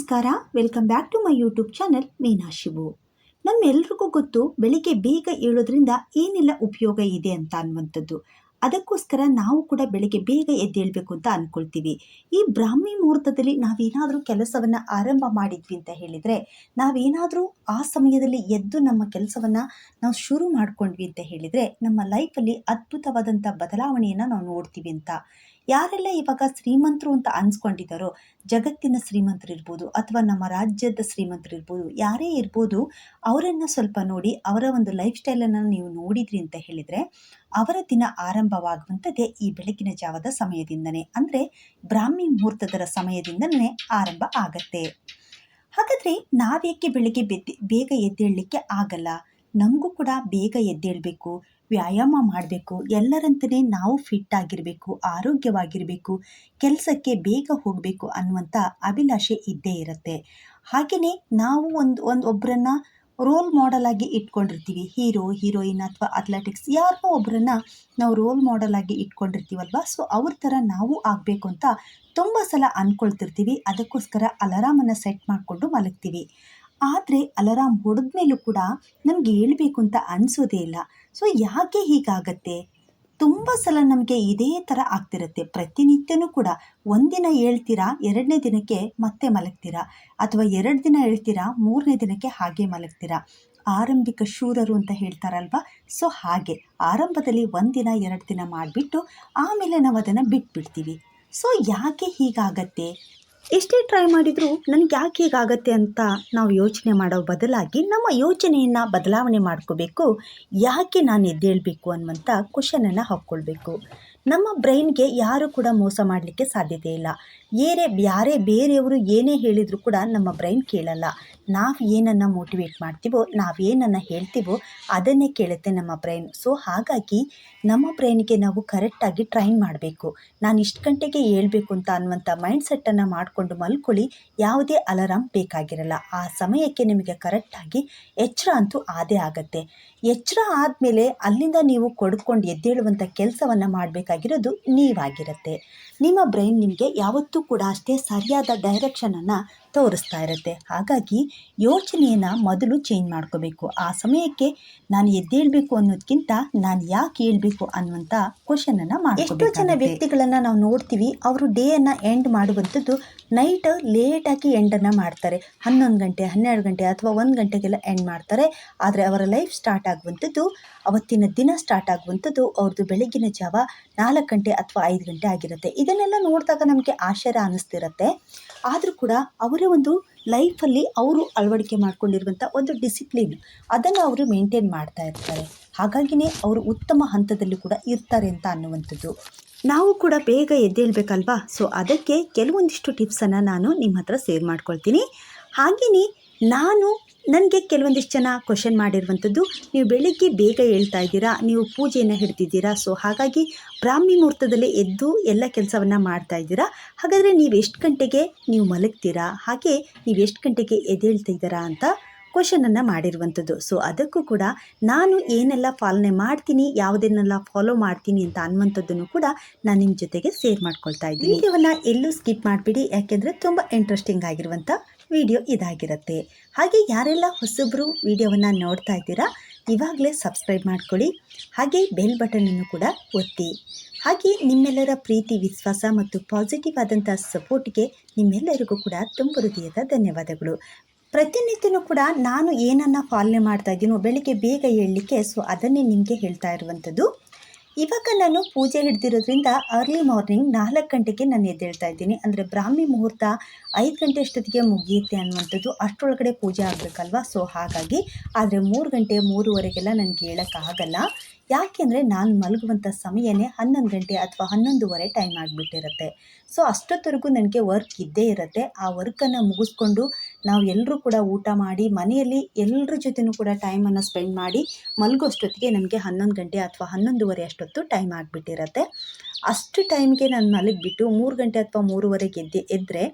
ನಮಸ್ಕಾರ. Welcome back to my YouTube channel Meena Shivu ನಮ್ಮೆಲ್ರಿಗೂ ಗೊತ್ತು, ಬೆಳಿಗ್ಗೆ ಬೇಗ ಏಳೋದ್ರಿಂದ ಏನೆಲ್ಲ ಉಪಯೋಗ ಇದೆ ಅಂತ ಅನ್ನುವಂಥದ್ದು. ಅದಕ್ಕೋಸ್ಕರ ನಾವು ಕೂಡ ಬೆಳಿಗ್ಗೆ ಬೇಗ ಎದ್ದೇಳಬೇಕು ಅಂತ ಅನ್ಕೊಳ್ತೀವಿ. ಈ ಬ್ರಾಹ್ಮಿ ಮುಹೂರ್ತದಲ್ಲಿ ನಾವೇನಾದರೂ ಕೆಲಸವನ್ನು ಆರಂಭ ಮಾಡಿದ್ವಿ ಅಂತ ಹೇಳಿದರೆ, ನಾವೇನಾದರೂ ಆ ಸಮಯದಲ್ಲಿ ಎದ್ದು ನಮ್ಮ ಕೆಲಸವನ್ನು ನಾವು ಶುರು ಮಾಡ್ಕೊಂಡ್ವಿ ಅಂತ ಹೇಳಿದರೆ, ನಮ್ಮ ಲೈಫಲ್ಲಿ ಅದ್ಭುತವಾದಂಥ ಬದಲಾವಣೆಯನ್ನು ನಾವು ನೋಡ್ತೀವಿ ಅಂತ. ಯಾರೆಲ್ಲ ಇವಾಗ ಶ್ರೀಮಂತರು ಅಂತ ಅನ್ಸ್ಕೊಂಡಿದ್ದಾರೋ ಜಗತ್ತಿನ ಶ್ರೀಮಂತರು ಇರ್ಬೋದು ಅಥವಾ ನಮ್ಮ ರಾಜ್ಯದ ಶ್ರೀಮಂತರು ಇರ್ಬೋದು, ಯಾರೇ ಇರ್ಬೋದು, ಅವರನ್ನು ಸ್ವಲ್ಪ ನೋಡಿ, ಅವರ ಒಂದು ಲೈಫ್ ಸ್ಟೈಲನ್ನು ನೀವು ನೋಡಿದ್ರಿ ಅಂತ ಹೇಳಿದರೆ, ಅವರ ದಿನ ಆರಂಭವಾಗುವಂಥದ್ದೇ ಈ ಬೆಳಗಿನ ಜಾವದ ಸಮಯದಿಂದನೇ. ಅಂದರೆ ಬ್ರಾಹ್ಮಿ ಮುಹೂರ್ತದ ಸಮಯದಿಂದನೇ ಆರಂಭ ಆಗತ್ತೆ. ಹಾಗಾದರೆ ನಾವೇಕೆ ಬೆಳಗ್ಗೆ ಬೆದ್ದಿ, ಬೇಗ ಎದ್ದೇಳಲಿಕ್ಕೆ ಆಗಲ್ಲ? ನಮಗೂ ಕೂಡ ಬೇಗ ಎದ್ದೇಳಬೇಕು. ವ್ಯಾಯಾಮ ಮಾಡಬೇಕು ಎಲ್ಲರಂತಲೇ ನಾವು ಫಿಟ್ ಆಗಿರಬೇಕು, ಆರೋಗ್ಯವಾಗಿರಬೇಕು, ಕೆಲಸಕ್ಕೆ ಬೇಗ ಹೋಗಬೇಕು ಅನ್ನುವಂಥ ಅಭಿಲಾಷೆ ಇದ್ದೇ ಇರುತ್ತೆ. ಹಾಗೆಯೇ ನಾವು ಒಂದು ಒಂದು ಒಬ್ಬರನ್ನ ರೋಲ್ ಮಾಡೆಲ್ ಆಗಿ ಇಟ್ಕೊಂಡಿರ್ತೀವಿ. ಹೀರೋ, ಹೀರೋಯಿನ್ ಅಥವಾ ಅಥ್ಲೆಟಿಕ್ಸ್ ಯಾರನ್ನೋ ಒಬ್ಬರನ್ನ ನಾವು ರೋಲ್ ಮಾಡೆಲ್ ಆಗಿ ಇಟ್ಕೊಂಡಿರ್ತೀವಲ್ವ? ಸೊ ಅವ್ರ ಥರ ನಾವು ಆಗಬೇಕು ಅಂತ ತುಂಬ ಸಲ ಅಂದ್ಕೊಳ್ತಿರ್ತೀವಿ ಅದಕ್ಕೋಸ್ಕರ ಅಲಾರಾಮನ್ನು ಸೆಟ್ ಮಾಡಿಕೊಂಡು ಮಲಗ್ತೀವಿ. ಆದರೆ ಅಲರಾಮ್ ಹೊಡೆದ ಮೇಲೂ ಕೂಡ ನಮಗೆ ಹೇಳಬೇಕು ಅಂತ ಅನಿಸೋದೇ ಇಲ್ಲ. ಸೊ ಯಾಕೆ ಹೀಗಾಗತ್ತೆ? ತುಂಬ ಸಲ ನಮಗೆ ಇದೇ ಥರ ಆಗ್ತಿರುತ್ತೆ. ಪ್ರತಿನಿತ್ಯನೂ ಕೂಡ ಒಂದಿನ ಹೇಳ್ತೀರಾ, ಎರಡನೇ ದಿನಕ್ಕೆ ಮತ್ತೆ ಮಲಗ್ತೀರಾ? ಅಥವಾ ಎರಡು ದಿನ ಹೇಳ್ತೀರಾ, ಮೂರನೇ ದಿನಕ್ಕೆ ಹಾಗೆ ಮಲಗ್ತೀರಾ? ಆರಂಭಿಕ ಶೂರರು ಅಂತ ಹೇಳ್ತಾರಲ್ವ? ಸೊ ಹಾಗೆ. ಆರಂಭದಲ್ಲಿ ಒಂದಿನ ಎರಡು ದಿನ ಮಾಡಿಬಿಟ್ಟು ಆಮೇಲೆ ನಾವು ಅದನ್ನು ಬಿಟ್ಬಿಡ್ತೀವಿ. ಸೊ ಯಾಕೆ ಹೀಗಾಗತ್ತೆ? ಎಷ್ಟೇ ಟ್ರೈ ಮಾಡಿದರೂ ನನಗೆ ಯಾಕೆ ಹೀಗಾಗತ್ತೆ ಅಂತ ನಾವು ಯೋಚನೆ ಮಾಡೋ ಬದಲಾಗಿ ನಮ್ಮ ಯೋಚನೆಯನ್ನು ಬದಲಾವಣೆ ಮಾಡ್ಕೋಬೇಕು. ಯಾಕೆ ನಾನು ಎದ್ದೇಳಬೇಕು ಅನ್ನುವಂಥ ಕ್ವಶನನ್ನು ಹಾಕ್ಕೊಳ್ಬೇಕು ನಮ್ಮ ಬ್ರೈನ್ಗೆ ಯಾರು ಕೂಡ ಮೋಸ ಮಾಡಲಿಕ್ಕೆ ಸಾಧ್ಯತೆ ಇಲ್ಲ. ಏರೆ, ಯಾರೇ ಬೇರೆಯವರು ಏನೇ ಹೇಳಿದರೂ ಕೂಡ ನಮ್ಮ ಬ್ರೈನ್ ಕೇಳಲ್ಲ. ನಾವು ಏನನ್ನು ಮೋಟಿವೇಟ್ ಮಾಡ್ತೀವೋ, ನಾವು ಏನನ್ನು ಹೇಳ್ತೀವೋ ಅದನ್ನೇ ಕೇಳುತ್ತೆ ನಮ್ಮ ಬ್ರೈನ್ ಸೊ ಹಾಗಾಗಿ ನಮ್ಮ ಬ್ರೈನ್ಗೆ ನಾವು ಕರೆಕ್ಟಾಗಿ ಟ್ರೈನ್ ಮಾಡಬೇಕು. ನಾನು ಇಷ್ಟು ಗಂಟೆಗೆ ಹೇಳ್ಬೇಕು ಅಂತ ಅನ್ನುವಂಥ ಮೈಂಡ್ ಸೆಟ್ಟನ್ನು ಮಾಡಿಕೊಂಡು ಮಲ್ಕೊಳ್ಳಿ, ಯಾವುದೇ ಅಲಾರಾಮ್ ಬೇಕಾಗಿರಲ್ಲ. ಆ ಸಮಯಕ್ಕೆ ನಿಮಗೆ ಕರೆಕ್ಟಾಗಿ ಎಚ್ಚರ ಅಂತೂ ಆದೇ ಆಗತ್ತೆ. ಎಚ್ಚರ ಆದಮೇಲೆ ಅಲ್ಲಿಂದ ನೀವು ಕೊಡ್ಕೊಂಡು ಎದ್ದೇಳುವಂಥ ಕೆಲಸವನ್ನು ಮಾಡಬೇಕಾಗಿರೋದು ನೀವಾಗಿರುತ್ತೆ. ನಿಮ್ಮ ಬ್ರೈನ್ ನಿಮಗೆ ಯಾವತ್ತೂ ಕೂಡ ಅಷ್ಟೇ ಸರಿಯಾದ ಡೈರೆಕ್ಷನನ್ನು ತೋರಿಸ್ತಾ ಇರುತ್ತೆ ಹಾಗಾಗಿ ಯೋಚನೆಯನ್ನು ಮೊದಲು ಚೇಂಜ್ ಮಾಡ್ಕೋಬೇಕು. ಆ ಸಮಯಕ್ಕೆ ನಾನು ಎದ್ದೇಳಬೇಕು ಅನ್ನೋದಕ್ಕಿಂತ ನಾನು ಯಾಕೆ ಹೇಳ್ಬೇಕು ಅನ್ನುವಂಥ ಕ್ವಶನನ್ನು ಮಾಡಿ ಎಷ್ಟೋ ಜನ ವ್ಯಕ್ತಿಗಳನ್ನು ನಾವು ನೋಡ್ತೀವಿ ಅವರು ಡೇಯನ್ನು ಎಂಡ್ ಮಾಡುವಂಥದ್ದು ನೈಟ್ ಲೇಟಾಗಿ ಎಂಡನ್ನು ಮಾಡ್ತಾರೆ. ಹನ್ನೊಂದು ಗಂಟೆ ಹನ್ನೆರಡು ಗಂಟೆ ಅಥವಾ ಒಂದು ಗಂಟೆಗೆಲ್ಲ ಎಂಡ್ ಮಾಡ್ತಾರೆ. ಆದರೆ ಅವರ ಲೈಫ್ ಸ್ಟಾರ್ಟ್ ಆಗುವಂಥದ್ದು ಅವತ್ತಿನ ದಿನ ಸ್ಟಾರ್ಟ್ ಆಗುವಂಥದ್ದು ಅವ್ರದ್ದು ಬೆಳಗಿನ ಜಾವ ನಾಲ್ಕು ಗಂಟೆ ಅಥವಾ ಐದು ಗಂಟೆ ಆಗಿರುತ್ತೆ. ಇದನ್ನೆಲ್ಲ ನೋಡಿದಾಗ ನಮಗೆ ಆಶ್ಚರ್ಯ ಅನ್ನಿಸ್ತಿರುತ್ತೆ ಆದರೂ ಕೂಡ ಅವರ ಒಂದು ಲೈಫಲ್ಲಿ ಅವರು ಅಳವಡಿಕೆ ಮಾಡ್ಕೊಂಡಿರುವಂಥ ಒಂದು ಡಿಸಿಪ್ಲಿನ್ ಅದನ್ನು ಅವರು ಮೇಂಟೈನ್ ಮಾಡ್ತಾ ಇರ್ತಾರೆ. ಹಾಗಾಗಿನೇ ಅವರು ಉತ್ತಮ ಹಂತದಲ್ಲಿ ಕೂಡ ಇರ್ತಾರೆ ಅಂತ ಅನ್ನುವಂಥದ್ದು. ನಾವು ಕೂಡ ಬೇಗ ಎದ್ದೇಳಬೇಕಲ್ವಾ? ಸೊ ಅದಕ್ಕೆ ಕೆಲವೊಂದಿಷ್ಟು ಟಿಪ್ಸನ್ನು ನಾನು ನಿಮ್ಮ ಹತ್ರ ಸೇರ್ ಮಾಡ್ಕೊಳ್ತೀನಿ. ಹಾಗೆಯೇ ನಾನು ನನಗೆ ಕೆಲವೊಂದಿಷ್ಟು ಜನ ಕ್ವಶನ್ ಮಾಡಿರುವಂಥದ್ದು ನೀವು ಬೆಳಿಗ್ಗೆ ಬೇಗ ಹೇಳ್ತಾ ಇದ್ದೀರಾ ನೀವು ಪೂಜೆಯನ್ನು ಹಿಡ್ತಿದ್ದೀರಾ ಸೊ ಹಾಗಾಗಿ ಬ್ರಾಹ್ಮಿ ಮುಹೂರ್ತದಲ್ಲಿ ಎದ್ದು ಎಲ್ಲ ಕೆಲಸವನ್ನು ಮಾಡ್ತಾ ಇದ್ದೀರಾ ಹಾಗಾದರೆ ನೀವು ಎಷ್ಟು ಗಂಟೆಗೆ ನೀವು ಮಲಗ್ತೀರಾ ಹಾಗೆ ನೀವು ಎಷ್ಟು ಗಂಟೆಗೆ ಎದ್ದೇಳ್ತಿದ್ದೀರಾ ಅಂತ ಕ್ವಶನನ್ನು ಮಾಡಿರುವಂಥದ್ದು. ಸೊ ಅದಕ್ಕೂ ಕೂಡ ನಾನು ಏನೆಲ್ಲ ಪಾಲನೆ ಮಾಡ್ತೀನಿ ಯಾವುದನ್ನೆಲ್ಲ ಫಾಲೋ ಮಾಡ್ತೀನಿ ಅಂತ ಅನ್ನುವಂಥದ್ದನ್ನು ಕೂಡ ನಾನು ನಿಮ್ಮ ಜೊತೆಗೆ ಸೇರ್ ಮಾಡ್ಕೊಳ್ತಾ ಇದ್ದೀನಿ. ವಿಡಿಯೋವನ್ನು ಎಲ್ಲೂ ಸ್ಕಿಪ್ ಮಾಡಿಬಿಡಿ ಯಾಕೆಂದರೆ ತುಂಬ ಇಂಟ್ರೆಸ್ಟಿಂಗ್ ಆಗಿರುವಂಥ ವಿಡಿಯೋ ಇದಾಗಿರುತ್ತೆ. ಹಾಗೆ ಯಾರೆಲ್ಲ ಹೊಸಬ್ರು ವಿಡಿಯೋವನ್ನು ನೋಡ್ತಾ ಇದ್ದೀರಾ, ಇವಾಗಲೇ ಸಬ್ಸ್ಕ್ರೈಬ್ ಮಾಡ್ಕೊಳ್ಳಿ. ಹಾಗೆ ಬೆಲ್ ಬಟನನ್ನು ಕೂಡ ಒತ್ತಿ. ಹಾಗೆ ನಿಮ್ಮೆಲ್ಲರ ಪ್ರೀತಿ, ವಿಶ್ವಾಸ ಮತ್ತು ಪಾಸಿಟಿವ್ ಆದಂಥ ಸಪೋರ್ಟ್ಗೆ ನಿಮ್ಮೆಲ್ಲರಿಗೂ ಕೂಡ ತುಂಬ ಹೃದಯದ ಧನ್ಯವಾದಗಳು. ಪ್ರತಿನಿತ್ಯನೂ ಕೂಡ ನಾನು ಏನನ್ನು ಫಾಲೋ ಮಾಡ್ತಾ ಇದ್ದೀನೋ, ಬೆಳಿಗ್ಗೆ ಬೇಗ ಹೇಳಲಿಕ್ಕೆ ಸೊ ಅದನ್ನೇ ನಿಮಗೆ ಹೇಳ್ತಾ ಇರುವಂಥದ್ದು. ಇವಾಗ ನಾನು ಪೂಜೆ ಹಿಡ್ದಿರೋದ್ರಿಂದ ಅರ್ಲಿ ಮಾರ್ನಿಂಗ್ ನಾಲ್ಕು ಗಂಟೆಗೆ ನಾನು ಎದ್ದೇಳ್ತಾ ಇದ್ದೀನಿ. ಅಂದರೆ ಬ್ರಾಹ್ಮಿ ಮುಹೂರ್ತ ಐದು ಗಂಟೆ ಅಷ್ಟೊತ್ತಿಗೆ ಮುಗಿಯುತ್ತೆ ಅನ್ನುವಂಥದ್ದು ಅಷ್ಟರೊಳಗಡೆ ಪೂಜೆ ಆಗಬೇಕಲ್ವಾ? ಸೊ ಹಾಗಾಗಿ ಆದರೆ ಮೂರು ಗಂಟೆ ಮೂರುವರೆಗೆಲ್ಲ ನನಗೆ ಹೇಳೋಕ್ಕಾಗಲ್ಲ. ಯಾಕೆಂದರೆ ನಾನು ಮಲಗುವಂಥ ಸಮಯನೇ ಹನ್ನೊಂದು ಗಂಟೆ ಅಥವಾ ಹನ್ನೊಂದುವರೆ ಟೈಮ್ ಆಗಿಬಿಟ್ಟಿರುತ್ತೆ. ಸೊ ಅಷ್ಟೊತ್ತವರೆಗೂ ನನಗೆ ವರ್ಕ್ ಇದ್ದೇ ಇರುತ್ತೆ. ಆ ವರ್ಕನ್ನು ಮುಗಿಸ್ಕೊಂಡು ನಾವು ಎಲ್ಲರೂ ಕೂಡ ಊಟ ಮಾಡಿ, ಮನೆಯಲ್ಲಿ ಎಲ್ಲರ ಜೊತೆಯೂ ಕೂಡ ಟೈಮನ್ನು ಸ್ಪೆಂಡ್ ಮಾಡಿ ಮಲಗೋಷ್ಟೊತ್ತಿಗೆ ನನಗೆ ಹನ್ನೊಂದು ಗಂಟೆ ಅಥವಾ ಹನ್ನೊಂದುವರೆ ಅಷ್ಟೊತ್ತು ಟೈಮ್ ಆಗಿಬಿಟ್ಟಿರತ್ತೆ. ಅಷ್ಟು ಟೈಮ್ಗೆ ನಾನು ಮಲಗಿಬಿಟ್ಟು ಮೂರು ಗಂಟೆ ಅಥವಾ ಮೂರುವರೆಗೆ ಎದ್ದೆ ಎದ್ದರೆ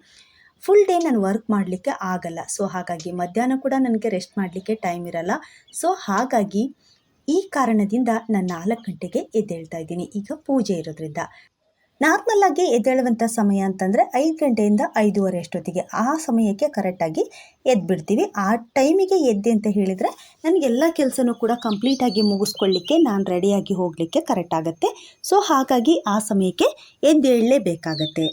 ಫುಲ್ ಡೇ ನಾನು ವರ್ಕ್ ಮಾಡಲಿಕ್ಕೆ ಆಗಲ್ಲ. ಸೊ ಹಾಗಾಗಿ ಮಧ್ಯಾಹ್ನ ಕೂಡ ನನಗೆ ರೆಸ್ಟ್ ಮಾಡಲಿಕ್ಕೆ ಟೈಮ್ ಇರಲ್ಲ. ಸೊ ಹಾಗಾಗಿ ಈ ಕಾರಣದಿಂದ ನಾನು ನಾಲ್ಕು ಗಂಟೆಗೆ ಎದ್ದೇಳ್ತಾ ಇದ್ದೀನಿ. ಈಗ ಪೂಜೆ ಇರೋದ್ರಿಂದ. ನಾರ್ಮಲ್ ಆಗಿ ಎದ್ದೇಳುವಂಥ ಸಮಯ ಅಂತಂದರೆ ಐದು ಗಂಟೆಯಿಂದ ಐದೂವರೆ ಅಷ್ಟೊತ್ತಿಗೆ. ಆ ಸಮಯಕ್ಕೆ ಕರೆಕ್ಟಾಗಿ ಎದ್ಬಿಡ್ತೀವಿ. ಆ ಟೈಮಿಗೆ ಎದ್ದೆ ಅಂತ ಹೇಳಿದರೆ ನನಗೆಲ್ಲ ಕೆಲಸನೂ ಕೂಡ ಕಂಪ್ಲೀಟಾಗಿ ಮುಗಿಸ್ಕೊಳ್ಳಿಕ್ಕೆ ನಾನು ರೆಡಿಯಾಗಿ ಹೋಗಲಿಕ್ಕೆ ಕರೆಕ್ಟ್ ಆಗುತ್ತೆ. ಸೊ ಹಾಗಾಗಿ ಆ ಸಮಯಕ್ಕೆ ಎದ್ದೇಳಲೇಬೇಕಾಗತ್ತೆ.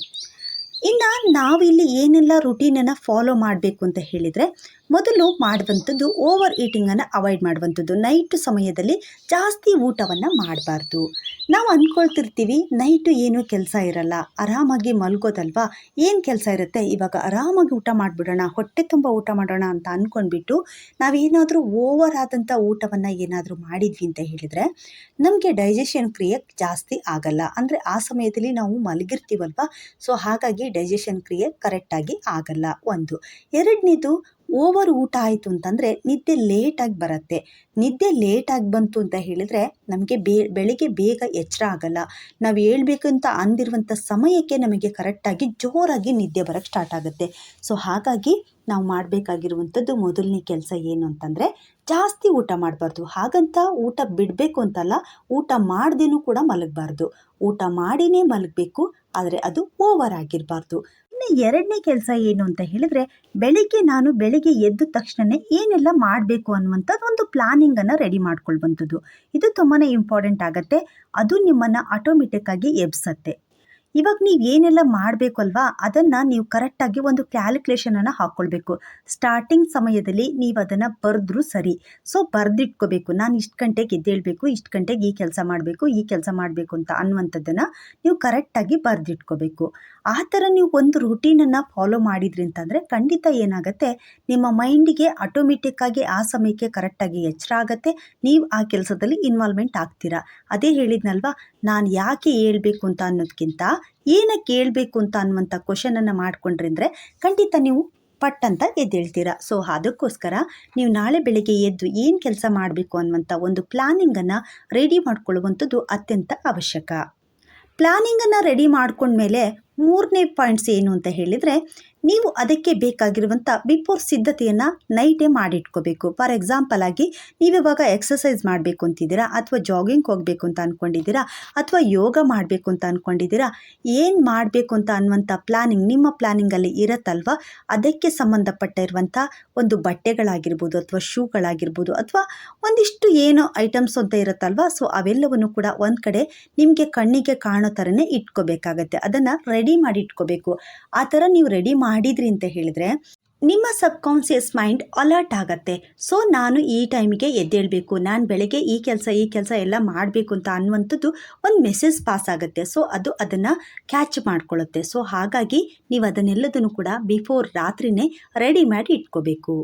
ಇನ್ನು ನಾವಿಲ್ಲಿ ಏನೆಲ್ಲ ರುಟೀನನ್ನು ಫಾಲೋ ಮಾಡಬೇಕು ಅಂತ ಹೇಳಿದರೆ ಮೊದಲು ಮಾಡುವಂಥದ್ದು ಓವರ್ ಈಟಿಂಗನ್ನು ಅವಾಯ್ಡ್ ಮಾಡುವಂಥದ್ದು. ನೈಟ್ ಸಮಯದಲ್ಲಿ ಜಾಸ್ತಿ ಊಟವನ್ನು ಮಾಡಬಾರ್ದು. ನಾವು ಅಂದ್ಕೊಳ್ತಿರ್ತೀವಿ ನೈಟು ಏನು ಕೆಲಸ ಇರಲ್ಲ. ಆರಾಮಾಗಿ ಮಲ್ಗೋದಲ್ವಾ? ಏನು ಕೆಲಸ ಇರುತ್ತೆ? ಇವಾಗ ಆರಾಮಾಗಿ ಊಟ ಮಾಡಿಬಿಡೋಣ, ಹೊಟ್ಟೆ ತುಂಬ ಊಟ ಮಾಡೋಣ ಅಂತ ಅಂದ್ಕೊಂಡ್ಬಿಟ್ಟು ನಾವೇನಾದರೂ ಓವರ್ ಆದಂಥ ಊಟವನ್ನು ಏನಾದರೂ ಮಾಡಿದ್ವಿ ಅಂತ ಹೇಳಿದರೆ ನಮಗೆ ಡೈಜೆಷನ್ ಕ್ರಿಯೆ ಜಾಸ್ತಿ ಆಗಲ್ಲ. ಅಂದರೆ ಆ ಸಮಯದಲ್ಲಿ ನಾವು ಮಲಗಿರ್ತೀವಲ್ವ? ಸೊ ಹಾಗಾಗಿ ಡೈಜೆಷನ್ ಕ್ರಿಯೆ ಕರೆಕ್ಟಾಗಿ ಆಗಲ್ಲ. ಒಂದು. ಎರಡನೇದು ಓವರ್ ಊಟ ಆಯಿತು ಅಂತಂದರೆ ನಿದ್ದೆ ಲೇಟಾಗಿ ಬರುತ್ತೆ. ನಿದ್ದೆ ಲೇಟಾಗಿ ಬಂತು ಅಂತ ಹೇಳಿದರೆ ನಮಗೆ ಬೇ, ಬೆಳಿಗ್ಗೆ ಬೇಗ ಎಚ್ಚರ ಆಗಲ್ಲ. ನಾವು ಹೇಳ್ಬೇಕಂತ ಅಂದಿರುವಂಥ ಸಮಯಕ್ಕೆ ನಮಗೆ ಕರೆಕ್ಟಾಗಿ ಜೋರಾಗಿ ನಿದ್ದೆ ಬರೋಕ್ಕೆ ಸ್ಟಾರ್ಟ್ ಆಗುತ್ತೆ. ಸೊ ಹಾಗಾಗಿ ನಾವು ಮಾಡಬೇಕಾಗಿರುವಂಥದ್ದು ಮೊದಲನೇ ಕೆಲಸ ಏನು ಅಂತಂದರೆ ಜಾಸ್ತಿ ಊಟ ಮಾಡಬಾರ್ದು. ಹಾಗಂತ ಊಟ ಬಿಡಬೇಕು ಅಂತಲ್ಲ, ಊಟ ಮಾಡ್ದೇನೂ ಕೂಡ ಮಲಗಬಾರ್ದು. ಊಟ ಮಾಡಿನೇ ಮಲಗಬೇಕು, ಆದರೆ ಅದು ಓವರ್ ಆಗಿರಬಾರ್ದು. ಇನ್ನು ಎರಡನೇ ಕೆಲಸ ಏನು ಅಂತ ಹೇಳಿದ್ರೆ, ಬೆಳಿಗ್ಗೆ ನಾನು ಬೆಳಿಗ್ಗೆ ಎದ್ದ ತಕ್ಷಣನೇ ಏನೆಲ್ಲ ಮಾಡಬೇಕು ಅನ್ನುವಂಥದ್ದು ಒಂದು ಪ್ಲಾನಿಂಗನ್ನು ರೆಡಿ ಮಾಡ್ಕೊಳ್ವಂಥದ್ದು ಇದು ತುಂಬಾ ಇಂಪಾರ್ಟೆಂಟ್ ಆಗುತ್ತೆ. ಅದು ನಿಮ್ಮನ್ನು ಆಟೋಮೆಟಿಕ್ಕಾಗಿ ಎಬ್ಸತ್ತೆ. ಇವಾಗ ನೀವು ಏನೆಲ್ಲ ಮಾಡಬೇಕು ಅಲ್ವಾ ಅದನ್ನು ನೀವು ಕರೆಕ್ಟಾಗಿ ಒಂದು ಕ್ಯಾಲ್ಕುಲೇಷನನ್ನು ಹಾಕ್ಕೊಳ್ಬೇಕು ಸ್ಟಾರ್ಟಿಂಗ್ ಸಮಯದಲ್ಲಿ ನೀವು ಅದನ್ನು ಬರೆದ್ರೂ ಸರಿ. ಸೊ ಬರೆದಿಟ್ಕೋಬೇಕು. ನಾನು ಇಷ್ಟು ಗಂಟೆಗೆ ಎದ್ದೇಳಬೇಕು, ಇಷ್ಟು ಗಂಟೆಗೆ ಈ ಕೆಲಸ ಮಾಡಬೇಕು, ಈ ಕೆಲಸ ಮಾಡಬೇಕು ಅಂತ ಅನ್ನುವಂಥದ್ದನ್ನು ನೀವು ಕರೆಕ್ಟಾಗಿ ಬರೆದಿಟ್ಕೋಬೇಕು. ಆ ಥರ ನೀವು ಒಂದು ರುಟೀನನ್ನು ಫಾಲೋ ಮಾಡಿದ್ರಿ ಅಂತಂದರೆ ಖಂಡಿತ ಏನಾಗುತ್ತೆ, ನಿಮ್ಮ ಮೈಂಡಿಗೆ ಆಟೋಮೆಟಿಕ್ಕಾಗಿ ಆ ಸಮಯಕ್ಕೆ ಕರೆಕ್ಟಾಗಿ ಎಚ್ಚರ ಆಗುತ್ತೆ, ನೀವು ಆ ಕೆಲಸದಲ್ಲಿ ಇನ್ವಾಲ್ವ್ಮೆಂಟ್ ಆಗ್ತೀರಾ. ಅದೇ ಹೇಳಿದ್ನಲ್ವಾ ನಾನು ಯಾಕೆ ಹೇಳ್ಬೇಕು ಅಂತ ಅನ್ನೋದಕ್ಕಿಂತ ಏನಕ್ಕೆ ಹೇಳ್ಬೇಕು ಅಂತ ಅನ್ನುವಂಥ ಕ್ವಶನನ್ನು ಮಾಡಿಕೊಂಡ್ರಿ ಅಂದರೆ ಖಂಡಿತ ನೀವು ಪಟ್ ಅಂತ ಎದ್ದೇಳ್ತೀರಾ. ಸೊ ಅದಕ್ಕೋಸ್ಕರ ನೀವು ನಾಳೆ ಬೆಳಿಗ್ಗೆ ಎದ್ದು ಏನು ಕೆಲಸ ಮಾಡಬೇಕು ಅನ್ನುವಂಥ ಒಂದು ಪ್ಲಾನಿಂಗನ್ನು ರೆಡಿ ಮಾಡ್ಕೊಳ್ಳುವಂಥದ್ದು ಅತ್ಯಂತ ಅವಶ್ಯಕ. ಪ್ಲಾನಿಂಗನ್ನು ರೆಡಿ ಮಾಡ್ಕೊಂಡ್ಮೇಲೆ ಮೂರನೇ ಪಾಯಿಂಟ್ಸ್ ಏನು ಅಂತ ಹೇಳಿದರೆ ನೀವು ಅದಕ್ಕೆ ಬೇಕಾಗಿರುವಂಥ ಬಿಫೋರ್ ಸಿದ್ಧತೆಯನ್ನು ನೈಟೇ ಮಾಡಿಟ್ಕೋಬೇಕು. ಫಾರ್ ಎಕ್ಸಾಂಪಲ್ ಆಗಿ ನೀವಿವಾಗ ಎಕ್ಸಸೈಸ್ ಮಾಡಬೇಕು ಅಂತಿದ್ದೀರಾ, ಅಥವಾ ಜಾಗಿಂಗ್ ಹೋಗಬೇಕು ಅಂತ ಅಂದ್ಕೊಂಡಿದ್ದೀರಾ ಅಥವಾ ಯೋಗ ಮಾಡಬೇಕು ಅಂತ ಅಂದ್ಕೊಂಡಿದ್ದೀರಾ ಏನು ಮಾಡಬೇಕು ಅಂತ ಅನ್ನುವಂಥ ಪ್ಲಾನಿಂಗ್ ನಿಮ್ಮ ಪ್ಲಾನಿಂಗಲ್ಲಿ ಇರುತ್ತಲ್ವ? ಅದಕ್ಕೆ ಸಂಬಂಧಪಟ್ಟ ಇರುವಂಥ ಒಂದು ಬಟ್ಟೆಗಳಾಗಿರ್ಬೋದು, ಅಥವಾ ಶೂಗಳಾಗಿರ್ಬೋದು, ಅಥವಾ ಒಂದಿಷ್ಟು ಏನೋ ಐಟಮ್ಸ್ ಅಂತ ಇರುತ್ತಲ್ವ? ಸೊ ಅವೆಲ್ಲವನ್ನು ಕೂಡ ಒಂದು ಕಡೆ ನಿಮಗೆ ಕಣ್ಣಿಗೆ ಕಾಣೋ ಥರನೇ ಇಟ್ಕೋಬೇಕಾಗತ್ತೆ. ಅದನ್ನು ರೆಡಿ ಮಾಡಿ ಇಟ್ಕೋಬೇಕು ಆ ಥರ ನೀವು ರೆಡಿ ಮಾಡಿದ್ರಿ ಅಂತ ಹೇಳಿದರೆ, ನಿಮ್ಮ ಸಬ್ ಕಾನ್ಸಿಯಸ್ ಮೈಂಡ್ ಅಲರ್ಟ್ ಆಗುತ್ತೆ. ಸೊ, ನಾನು ಈ ಟೈಮಿಗೆ ಎದ್ದೇಳಬೇಕು, ನಾನು ಬೆಳಗ್ಗೆ ಈ ಕೆಲಸ ಈ ಕೆಲಸ ಎಲ್ಲ ಮಾಡಬೇಕು ಅಂತ ಅನ್ನುವಂಥದ್ದು ಒಂದು ಮೆಸೇಜ್ ಪಾಸ್ ಆಗುತ್ತೆ. ಸೊ, ಅದು ಅದನ್ನು ಕ್ಯಾಚ್ ಮಾಡ್ಕೊಳ್ಳುತ್ತೆ. ಸೊ, ಹಾಗಾಗಿ ನೀವು ಅದನ್ನೆಲ್ಲದನ್ನು ಕೂಡ ಬಿಫೋರ್ ರಾತ್ರಿನೇ ರೆಡಿ ಮಾಡಿ ಇಟ್ಕೋಬೇಕು.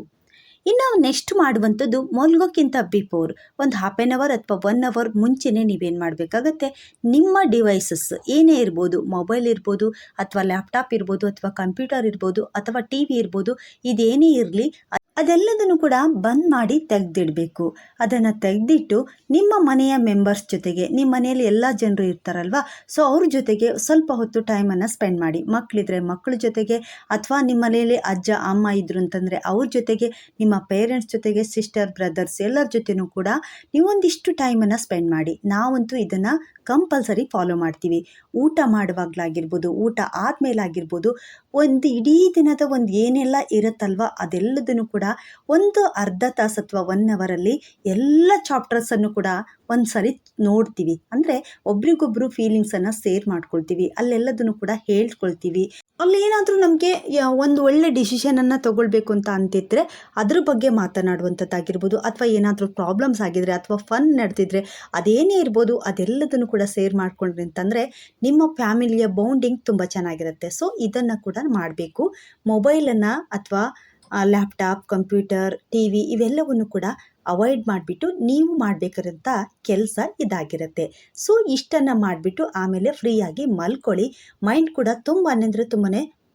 ಇನ್ನು ನೆಕ್ಸ್ಟ್ ಮಾಡುವಂಥದ್ದು? ಮಲ್ಗೋಕ್ಕಿಂತ ಬಿಫೋರ್ ಒಂದು ಹಾಫ್ ಆನ್ ಅವರ್ ಅಥವಾ ಒನ್ ಅವರ್ ಮುಂಚೆನೇ ನೀವೇನು ಮಾಡಬೇಕಾಗತ್ತೆ? ನಿಮ್ಮ ಡಿವೈಸಸ್ ಏನೇ ಇರ್ಬೋದು ಮೊಬೈಲ್ ಇರ್ಬೋದು, ಅಥವಾ ಲ್ಯಾಪ್ಟಾಪ್ ಇರ್ಬೋದು, ಅಥವಾ ಕಂಪ್ಯೂಟರ್ ಇರ್ಬೋದು, ಅಥವಾ ಟಿ ವಿ ಇರ್ಬೋದು, ಇದೇನೇ ಇರಲಿ ಅದೆಲ್ಲದನ್ನು ಕೂಡ ಬಂದ್ ಮಾಡಿ ತೆಗೆದಿಡಬೇಕು. ಅದನ್ನು ತೆಗೆದಿಟ್ಟು ನಿಮ್ಮ ಮನೆಯ ಮೆಂಬರ್ಸ್ ಜೊತೆಗೆ ನಿಮ್ಮ ಮನೆಯಲ್ಲಿ ಎಲ್ಲ ಜನರು ಇರ್ತಾರಲ್ವ ಸೊ ಅವ್ರ ಜೊತೆಗೆ ಸ್ವಲ್ಪ ಹೊತ್ತು ಟೈಮನ್ನು ಸ್ಪೆಂಡ್ ಮಾಡಿ. ಮಕ್ಕಳಿದ್ರೆ ಮಕ್ಕಳ ಜೊತೆಗೆ ಅಥವಾ ನಿಮ್ಮ ಮನೆಯಲ್ಲಿ ಅಜ್ಜ, ಅಮ್ಮ ಇದ್ರು ಅಂತಂದರೆ ಅವ್ರ ಜೊತೆಗೆ, ನಿಮ್ಮ ಪೇರೆಂಟ್ಸ್ ಜೊತೆಗೆ ಸಿಸ್ಟರ್ ಬ್ರದರ್ಸ್ ಎಲ್ಲರ ಜೊತೆನೂ ಕೂಡ ನೀವೊಂದಿಷ್ಟು ಟೈಮನ್ನು ಸ್ಪೆಂಡ್ ಮಾಡಿ. ನಾವಂತೂ ಇದನ್ನು ಕಂಪಲ್ಸರಿ ಫಾಲೋ ಮಾಡ್ತೀವಿ. ಊಟ ಮಾಡುವಾಗಲಾಗಿರ್ಬೋದು, ಊಟ ಆದಮೇಲಾಗಿರ್ಬೋದು, ಒಂದು ಇಡೀ ದಿನದ ಒಂದು ಏನೆಲ್ಲ ಇರುತ್ತಲ್ವ, ಅದೆಲ್ಲದನ್ನು ಕೂಡ ಒಂದು ಅರ್ಧ ತಾಸು ಅಥವಾ ಒನ್ ಅವರಲ್ಲಿ ಎಲ್ಲ ಚಾಪ್ಟರ್ಸನ್ನು ಕೂಡ ಒಂದ್ಸರಿ ನೋಡ್ತೀವಿ. ಅಂದರೆ ಒಬ್ರಿಗೊಬ್ರು ಫೀಲಿಂಗ್ಸನ್ನು ಸೇರ್ ಮಾಡ್ಕೊಳ್ತೀವಿ. ಅಲ್ಲೆಲ್ಲದನ್ನು ಕೂಡ ಹೇಳ್ಕೊಳ್ತೀವಿ. ಅಲ್ಲಿ ಏನಾದರೂ ನಮಗೆ ಒಂದು ಒಳ್ಳೆ ಡಿಸಿಷನನ್ನು ತಗೊಳ್ಬೇಕು ಅಂತ ಅಂತಿದ್ರೆ ಅದ್ರ ಬಗ್ಗೆ ಮಾತನಾಡುವಂಥದ್ದಾಗಿರ್ಬೋದು. ಅಥವಾ ಏನಾದರೂ ಪ್ರಾಬ್ಲಮ್ಸ್ ಆಗಿದ್ರೆ ಅಥವಾ ಫನ್ ನಡೆದಿದ್ರೆ ಅದೇನೇ ಇರ್ಬೋದು, ಅದೆಲ್ಲದನ್ನು ಕೂಡ ಸೇರ್ ಮಾಡ್ಕೊಂಡ್ರಿ ಅಂತಂದರೆ ನಿಮ್ಮ ಫ್ಯಾಮಿಲಿಯ ಬೌಂಡಿಂಗ್ ತುಂಬ ಚೆನ್ನಾಗಿರುತ್ತೆ. ಸೊ ಇದನ್ನು ಕೂಡ ಮಾಡಬೇಕು. ಮೊಬೈಲನ್ನು ಅಥವಾ ಲ್ಯಾಪ್ಟಾಪ್ ಕಂಪ್ಯೂಟರ್ ಟಿ ವಿ ಇವೆಲ್ಲವನ್ನು ಕೂಡ ಅವಾಯ್ಡ್ ಮಾಡಿಬಿಟ್ಟು ನೀವು ಮಾಡಬೇಕಾದಂಥ ಕೆಲಸ ಇದಾಗಿರುತ್ತೆ. ಸೊ ಇಷ್ಟನ್ನು ಮಾಡಿಬಿಟ್ಟು ಆಮೇಲೆ ಫ್ರೀಯಾಗಿ ಮಲ್ಕೊಳ್ಳಿ. ಮೈಂಡ್ ಕೂಡ ತುಂಬ ಅಂದರೆ ತುಂಬಾ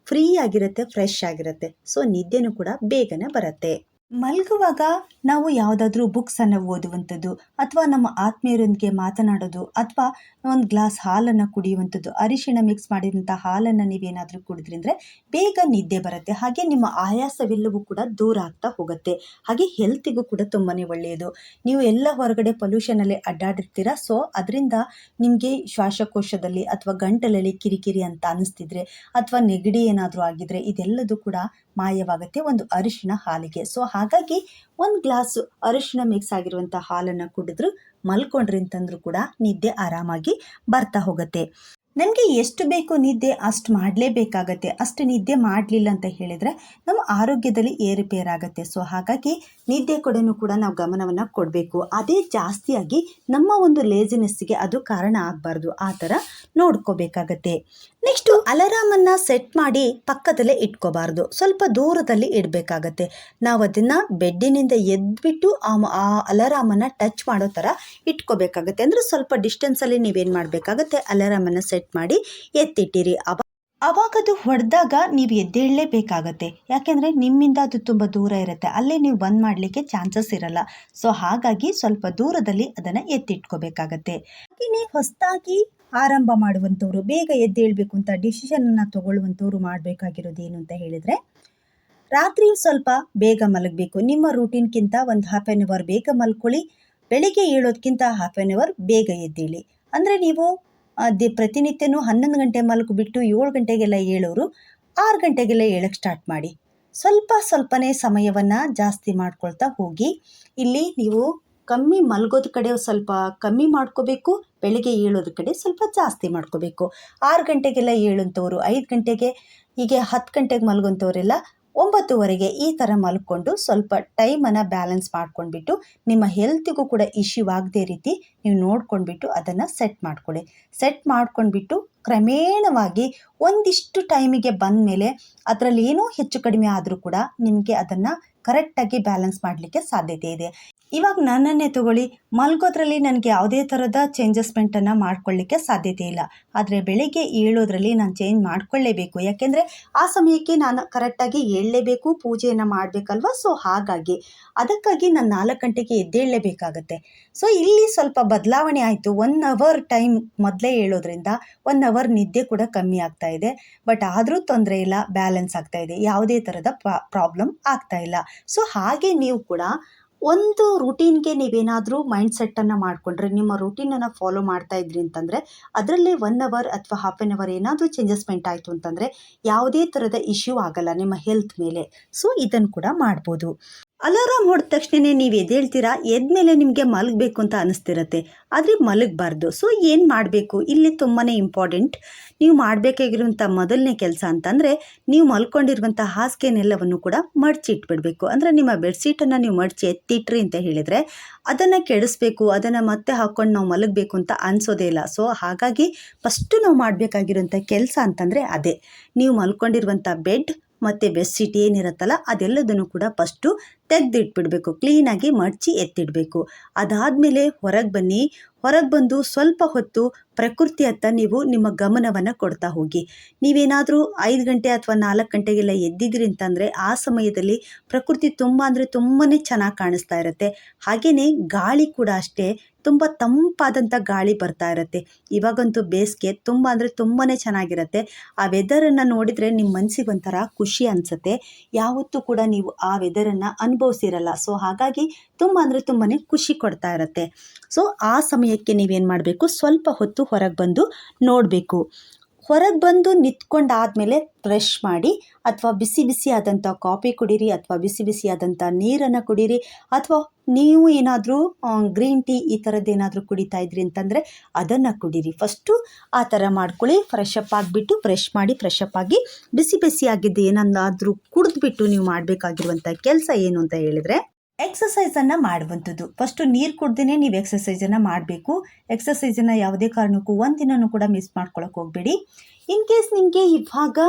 ಫ್ರೀ ಆಗಿರುತ್ತೆ ಫ್ರೆಶ್ ಆಗಿರುತ್ತೆ. ಸೊ ನಿದ್ದೆನೂ ಕೂಡ ಬೇಗನೆ ಬರುತ್ತೆ. ಮಲಗುವಾಗ ನಾವು ಯಾವುದಾದ್ರೂ ಬುಕ್ಸನ್ನು ಓದುವಂಥದ್ದು ಅಥವಾ ನಮ್ಮ ಆತ್ಮೀಯರೊಂದಿಗೆ ಮಾತನಾಡೋದು ಅಥವಾ ಒಂದು ಗ್ಲಾಸ್ ಹಾಲನ್ನು ಕುಡಿಯುವಂಥದ್ದು, ಅರಿಶಿಣ ಮಿಕ್ಸ್ ಮಾಡಿದಂಥ ಹಾಲನ್ನು ನೀವೇನಾದರೂ ಕುಡಿದ್ರಿಂದ್ರೆ ಬೇಗ ನಿದ್ದೆ ಬರುತ್ತೆ. ಹಾಗೆ ನಿಮ್ಮ ಆಯಾಸವೆಲ್ಲವೂ ಕೂಡ ದೂರ ಆಗ್ತಾ ಹೋಗುತ್ತೆ. ಹಾಗೆ ಹೆಲ್ತಿಗೂ ಕೂಡ ತುಂಬಾ ಒಳ್ಳೆಯದು. ನೀವು ಎಲ್ಲ ಹೊರಗಡೆ ಪೊಲ್ಯೂಷನಲ್ಲಿ ಅಡ್ಡಾಡಿರ್ತೀರ ಸೊ ಅದರಿಂದ ನಿಮಗೆ ಶ್ವಾಸಕೋಶದಲ್ಲಿ ಅಥವಾ ಗಂಟಲಲ್ಲಿ ಕಿರಿಕಿರಿ ಅಂತ ಅನ್ನಿಸ್ತಿದ್ರೆ ಅಥವಾ ನೆಗಡಿ ಏನಾದರೂ ಆಗಿದ್ರೆ ಇದೆಲ್ಲದೂ ಕೂಡ ಮಾಯವಾಗುತ್ತೆ ಒಂದು ಅರಿಶಿನ ಹಾಲಿಗೆ. ಸೊ ಹಾಗಾಗಿ ಒಂದು ಗ್ಲಾಸು ಅರಿಶಿನ ಮಿಕ್ಸ್ ಆಗಿರುವಂಥ ಹಾಲನ್ನು ಕುಡಿದ್ರು ಮಲ್ಕೊಂಡ್ರಿ ಅಂತಂದ್ರೂ ಕೂಡ ನಿದ್ದೆ ಆರಾಮಾಗಿ ಬರ್ತಾ ಹೋಗುತ್ತೆ. ನಮಗೆ ಎಷ್ಟು ಬೇಕು ನಿದ್ದೆ ಅಷ್ಟು ಮಾಡಲೇಬೇಕಾಗತ್ತೆ, ಅಷ್ಟು ನಿದ್ದೆ ಮಾಡಲಿಲ್ಲ ಅಂತ ಹೇಳಿದರೆ ನಮ್ಮ ಆರೋಗ್ಯದಲ್ಲಿ ಏರುಪೇರಾಗತ್ತೆ ಸೊ ಹಾಗಾಗಿ ನಿದ್ದೆ ಕಡೆನೂ ಕೂಡ ನಾವು ಗಮನವನ್ನು ಕೊಡಬೇಕು. ಅದೇ ಜಾಸ್ತಿಯಾಗಿ ನಮ್ಮ ಒಂದು ಲೇಜಿನೆಸ್ಸಿಗೆ ಅದು ಕಾರಣ ಆಗಬಾರ್ದು. ಆ ಥರ ನೋಡ್ಕೋಬೇಕಾಗತ್ತೆ. ನೆಕ್ಸ್ಟು ಅಲಾರಾಮನ್ನು ಸೆಟ್ ಮಾಡಿ ಪಕ್ಕದಲ್ಲೇ ಇಟ್ಕೋಬಾರ್ದು. ಸ್ವಲ್ಪ ದೂರದಲ್ಲಿ ಇಡಬೇಕಾಗತ್ತೆ. ನಾವು ಅದನ್ನು ಬೆಡ್ಡಿನಿಂದ ಎದ್ಬಿಟ್ಟು ಆ ಅಲಾರಾಮನ್ನು ಟಚ್ ಮಾಡೋ ಥರ ಇಟ್ಕೋಬೇಕಾಗತ್ತೆ. ಅಂದರೆ ಸ್ವಲ್ಪ ಡಿಸ್ಟೆನ್ಸಲ್ಲಿ ನೀವೇನು ಮಾಡಬೇಕಾಗತ್ತೆ? ಅಲಾರಾಮನ್ನು ಸೆಟ್ ಮಾಡಿ ಎತ್ತಿಟ್ಟಿರಿ. ಅವ ಅವಾಗ ಅದು ಹೊಡೆದಾಗ ನೀವು ಎದ್ದೇಳಲೇಬೇಕಾಗತ್ತೆ. ಯಾಕೆಂದರೆ ನಿಮ್ಮಿಂದ ಅದು ತುಂಬ ದೂರ ಇರುತ್ತೆ. ಅಲ್ಲೇ ನೀವು ಬಂದ್ ಮಾಡಲಿಕ್ಕೆ ಚಾನ್ಸಸ್ ಇರಲ್ಲ. ಸೊ ಹಾಗಾಗಿ ಸ್ವಲ್ಪ ದೂರದಲ್ಲಿ ಅದನ್ನು ಎತ್ತಿಟ್ಕೋಬೇಕಾಗತ್ತೆ. ಹಾಗೆಯೇ ಹೊಸದಾಗಿ ಆರಂಭ ಮಾಡುವಂಥವ್ರು ಬೇಗ ಎದ್ದೇಳಬೇಕು ಅಂತ ಡಿಸಿಷನನ್ನು ತಗೊಳ್ಳುವಂಥವ್ರು ಮಾಡಬೇಕಾಗಿರೋದು ಏನು ಅಂತ ಹೇಳಿದರೆ, ರಾತ್ರಿ ಸ್ವಲ್ಪ ಬೇಗ ಮಲಗಬೇಕು. ನಿಮ್ಮ ರೂಟೀನ್ಗಿಂತ ಒಂದು ಹಾಫ್ ಆ್ಯನ್ ಅವರ್ ಬೇಗ ಮಲ್ಕೊಳ್ಳಿ. ಬೆಳಿಗ್ಗೆ ಏಳೋದಕ್ಕಿಂತ ಹಾಫ್ ಆ್ಯನ್ ಅವರ್ ಬೇಗ ಎದ್ದೇಳಿ. ಅಂದರೆ ನೀವು ದಿ ಪ್ರತಿನಿತ್ಯನೂ ಹನ್ನೊಂದು ಗಂಟೆ ಮಲಗಿಬಿಟ್ಟು ಏಳು ಗಂಟೆಗೆಲ್ಲ ಏಳೋರು, ಆರು ಗಂಟೆಗೆಲ್ಲ ಏಳಕ್ಕೆ ಸ್ಟಾರ್ಟ್ ಮಾಡಿ. ಸ್ವಲ್ಪ ಸ್ವಲ್ಪನೇ ಸಮಯವನ್ನು ಜಾಸ್ತಿ ಮಾಡ್ಕೊಳ್ತಾ ಹೋಗಿ, ಇಲ್ಲಿ ನೀವು ಕಮ್ಮಿ ಮಲಗೋದ ಕಡೆ ಸ್ವಲ್ಪ ಕಮ್ಮಿ ಮಾಡ್ಕೋಬೇಕು, ಬೆಳಿಗ್ಗೆ ಏಳೋದ್ರ ಕಡೆ ಸ್ವಲ್ಪ ಜಾಸ್ತಿ ಮಾಡ್ಕೋಬೇಕು. ಆರು ಗಂಟೆಗೆಲ್ಲ ಏಳುವಂಥವ್ರು ಐದು ಗಂಟೆಗೆ, ಹೀಗೆ ಹತ್ತು ಗಂಟೆಗೆ ಮಲಗುವಂಥವರೆಲ್ಲ ಒಂಬತ್ತುವರೆಗೆ ಈ ಥರ ಮಲ್ಕೊಂಡು ಸ್ವಲ್ಪ ಟೈಮನ್ನು ಬ್ಯಾಲೆನ್ಸ್ ಮಾಡ್ಕೊಂಡ್ಬಿಟ್ಟು ನಿಮ್ಮ ಹೆಲ್ತಿಗೂ ಕೂಡ ಇಶ್ಯೂ ಆಗದೇ ರೀತಿ ನೀವು ನೋಡ್ಕೊಂಡ್ಬಿಟ್ಟು ಅದನ್ನು ಸೆಟ್ ಮಾಡ್ಕೊಳ್ಳಿ. ಸೆಟ್ ಮಾಡ್ಕೊಂಡ್ಬಿಟ್ಟು ಕ್ರಮೇಣವಾಗಿ ಒಂದಿಷ್ಟು ಟೈಮಿಗೆ ಬಂದ ಮೇಲೆ ಅದರಲ್ಲಿ ಏನೋ ಹೆಚ್ಚು ಕಡಿಮೆ ಆದರೂ ಕೂಡ ನಿಮಗೆ ಅದನ್ನು ಕರೆಕ್ಟಾಗಿ ಬ್ಯಾಲೆನ್ಸ್ ಮಾಡಲಿಕ್ಕೆ ಸಾಧ್ಯತೆ ಇದೆ. ಇವಾಗ ನನ್ನನ್ನೇ ತಗೊಳ್ಳಿ, ಮಲ್ಗೋದ್ರಲ್ಲಿ ನನಗೆ ಯಾವುದೇ ಥರದ ಚೇಂಜಸ್ಮೆಂಟನ್ನು ಮಾಡ್ಕೊಳ್ಳಿಕ್ಕೆ ಸಾಧ್ಯತೆ ಇಲ್ಲ. ಆದರೆ ಬೆಳಿಗ್ಗೆ ಏಳೋದ್ರಲ್ಲಿ ನಾನು ಚೇಂಜ್ ಮಾಡ್ಕೊಳ್ಳೇಬೇಕು. ಯಾಕೆಂದರೆ ಆ ಸಮಯಕ್ಕೆ ನಾನು ಕರೆಕ್ಟಾಗಿ ಏಳಲೇಬೇಕು, ಪೂಜೆಯನ್ನು ಮಾಡಬೇಕಲ್ವ? ಸೊ ಹಾಗಾಗಿ ಅದಕ್ಕಾಗಿ ನಾನು ನಾಲ್ಕು ಗಂಟೆಗೆ ಎದ್ದೇಳಲೇಬೇಕಾಗತ್ತೆ ಸೊ ಇಲ್ಲಿ ಸ್ವಲ್ಪ ಬದಲಾವಣೆ ಆಯಿತು. ಒನ್ ಅವರ್ ಟೈಮ್ ಮೊದಲೇ ಹೇಳೋದ್ರಿಂದ ಒನ್ ಅವರ್ ನಿದ್ದೆ ಕೂಡ ಕಮ್ಮಿ ಆಗ್ತಾ ಇದೆ. ಬಟ್ ಆದರೂ ತೊಂದರೆ ಇಲ್ಲ ಬ್ಯಾಲೆನ್ಸ್ ಆಗ್ತಾ ಇದೆ. ಯಾವುದೇ ಥರದ ಪ್ರಾಬ್ಲಮ್ ಆಗ್ತಾ ಇಲ್ಲ. ಸೊ ಹಾಗೆ ನೀವು ಕೂಡ ಒಂದು ರೂಟೀನ್ಗೆ ನೀವೇನಾದರೂ ಮೈಂಡ್ ಸೆಟ್ಟನ್ನು ಮಾಡಿಕೊಂಡ್ರೆ, ನಿಮ್ಮ ರೂಟೀನನ್ನು ಫಾಲೋ ಮಾಡ್ತಾ ಇದ್ರಿ ಅಂತಂದರೆ, ಅದರಲ್ಲೇ ಒನ್ ಅವರ್ ಅಥವಾ ಹಾಫ್ ಆನ್ ಅವರ್ ಏನಾದರೂ ಚೇಂಜಸ್ಮೆಂಟ್ ಆಯಿತು ಅಂತಂದರೆ, ಯಾವುದೇ ಥರದ ಇಶ್ಯೂ ಆಗಲ್ಲ ನಿಮ್ಮ ಹೆಲ್ತ್ ಮೇಲೆ. ಸೊ ಇದನ್ನು ಕೂಡ ಮಾಡ್ಬೋದು. ಅಲಾರಾಮ್ ಹೊಡೆದ ತಕ್ಷಣ ನೀವು ಎದ್ದೇಳ್ತೀರಾ ಎದ್ಮೇಲೆ ನಿಮಗೆ ಮಲಗಬೇಕು ಅಂತ ಅನಿಸ್ತಿರತ್ತೆ. ಆದರೆ ಮಲಗಬಾರ್ದು. ಸೊ ಏನು ಮಾಡಬೇಕು? ಇಲ್ಲಿ ತುಂಬಾ ಇಂಪಾರ್ಟೆಂಟ್ ನೀವು ಮಾಡಬೇಕಾಗಿರುವಂಥ ಮೊದಲನೇ ಕೆಲಸ ಅಂತಂದರೆ, ನೀವು ಮಲ್ಕೊಂಡಿರುವಂಥ ಹಾಸಿಗೆನೆಲ್ಲವನ್ನು ಕೂಡ ಮಡಚಿಟ್ಬಿಡಬೇಕು. ಅಂದರೆ ನಿಮ್ಮ ಬೆಡ್ಶೀಟನ್ನು ನೀವು ಮಡಚಿ ಎತ್ತಿಟ್ರಿ ಅಂತ ಹೇಳಿದರೆ, ಅದನ್ನು ಕೆಡಿಸ್ಬೇಕು, ಅದನ್ನು ಮತ್ತೆ ಹಾಕ್ಕೊಂಡು ನಾವು ಮಲಗಬೇಕು ಅಂತ ಅನಿಸೋದೇ ಇಲ್ಲ. ಸೊ ಹಾಗಾಗಿ ಫಸ್ಟು ನಾವು ಮಾಡಬೇಕಾಗಿರುವಂಥ ಕೆಲಸ ಅಂತಂದರೆ ಅದೇ. ನೀವು ಮಲ್ಕೊಂಡಿರುವಂಥ ಬೆಡ್ ಮತ್ತು ಬೆಡ್ಶೀಟ್ ಏನಿರುತ್ತಲ್ಲ ಅದೆಲ್ಲದನ್ನು ಕೂಡ ಫಸ್ಟು ತೆಗೆದಿಟ್ಬಿಡಬೇಕು. ಕ್ಲೀನಾಗಿ ಮಡಚಿ ಎತ್ತಿಡಬೇಕು. ಅದಾದಮೇಲೆ ಹೊರಗೆ ಬನ್ನಿ. ಹೊರಗೆ ಬಂದು ಸ್ವಲ್ಪ ಹೊತ್ತು ಪ್ರಕೃತಿಯತ್ತ ನೀವು ನಿಮ್ಮ ಗಮನವನ್ನು ಕೊಡ್ತಾ ಹೋಗಿ. ನೀವೇನಾದರೂ ಐದು ಗಂಟೆ ಅಥವಾ ನಾಲ್ಕು ಗಂಟೆಗೆಲ್ಲ ಎದ್ದಿದ್ರಿ ಅಂತಂದರೆ ಆ ಸಮಯದಲ್ಲಿ ಪ್ರಕೃತಿ ತುಂಬ ಅಂದರೆ ತುಂಬಾ ಚೆನ್ನಾಗಿ ಕಾಣಿಸ್ತಾ ಇರುತ್ತೆ. ಹಾಗೆಯೇ ಗಾಳಿ ಕೂಡ ಅಷ್ಟೇ ತುಂಬ ತಂಪಾದಂಥ ಗಾಳಿ ಬರ್ತಾ ಇರುತ್ತೆ. ಇವಾಗಂತೂ ಬೇಸಿಗೆ ತುಂಬ ಅಂದರೆ ತುಂಬಾ ಚೆನ್ನಾಗಿರುತ್ತೆ. ಆ ವೆದರನ್ನು ನೋಡಿದರೆ ನಿಮ್ಮ ಮನಸ್ಸಿಗೆ ಒಂಥರ ಖುಷಿ ಅನಿಸುತ್ತೆ. ಯಾವತ್ತೂ ಕೂಡ ನೀವು ಆ ವೆದರನ್ನು ಅನುಭವಿಸಿರಲ್ಲ. ಸೊ ಹಾಗಾಗಿ ತುಂಬ ಅಂದರೆ ತುಂಬಾ ಖುಷಿ ಕೊಡ್ತಾ ಇರುತ್ತೆ. ಸೊ ಆ ಸಮಯಕ್ಕೆ ನೀವೇನು ಮಾಡಬೇಕು? ಸ್ವಲ್ಪ ಹೊತ್ತು ಹೊರಗೆ ಬಂದು ನೋಡಬೇಕು. ಹೊರಗೆ ಬಂದು ನಿಂತ್ಕೊಂಡಾದಮೇಲೆ ಬ್ರಷ್ ಮಾಡಿ ಅಥವಾ ಬಿಸಿ ಬಿಸಿ ಆದಂಥ ಕಾಫಿ ಕುಡೀರಿ ಅಥವಾ ಬಿಸಿ ಬಿಸಿ ಆದಂಥ ನೀರನ್ನು ಕುಡೀರಿ ಅಥವಾ ನೀವು ಏನಾದರೂ ಗ್ರೀನ್ ಟೀ ಈ ಥರದ್ದು ಏನಾದರೂ ಕುಡಿತಾ ಇದ್ರಿ ಅಂತಂದರೆ ಅದನ್ನು ಕುಡೀರಿ. ಫಸ್ಟು ಆ ಥರ ಮಾಡ್ಕೊಳ್ಳಿ. ಫ್ರೆಶ್ ಅಪ್ ಆಗಿಬಿಟ್ಟು ಫ್ರೆಶ್ ಮಾಡಿ ಫ್ರೆಶ್ ಅಪ್ ಆಗಿ ಬಿಸಿ ಬಿಸಿ ಆಗಿದ್ದು ಏನನ್ನಾದರೂ ಕುಡಿದ್ಬಿಟ್ಟು ನೀವು ಮಾಡಬೇಕಾಗಿರುವಂಥ ಕೆಲಸ ಏನು ಅಂತ ಹೇಳಿದರೆ ಎಕ್ಸಸೈಸನ್ನು ಮಾಡುವಂಥದ್ದು. ಫಸ್ಟು ನೀರು ಕುಡ್ದೇ ನೀವು ಎಕ್ಸಸೈಸನ್ನು ಮಾಡಬೇಕು. ಎಕ್ಸಸೈಸನ್ನು ಯಾವುದೇ ಕಾರಣಕ್ಕೂ ಒಂದಿನೂ ಕೂಡ ಮಿಸ್ ಮಾಡ್ಕೊಳಕ್ಕೆ ಹೋಗಬೇಡಿ. ಇನ್ ಕೇಸ್ ನಿಮಗೆ ಇವಾಗ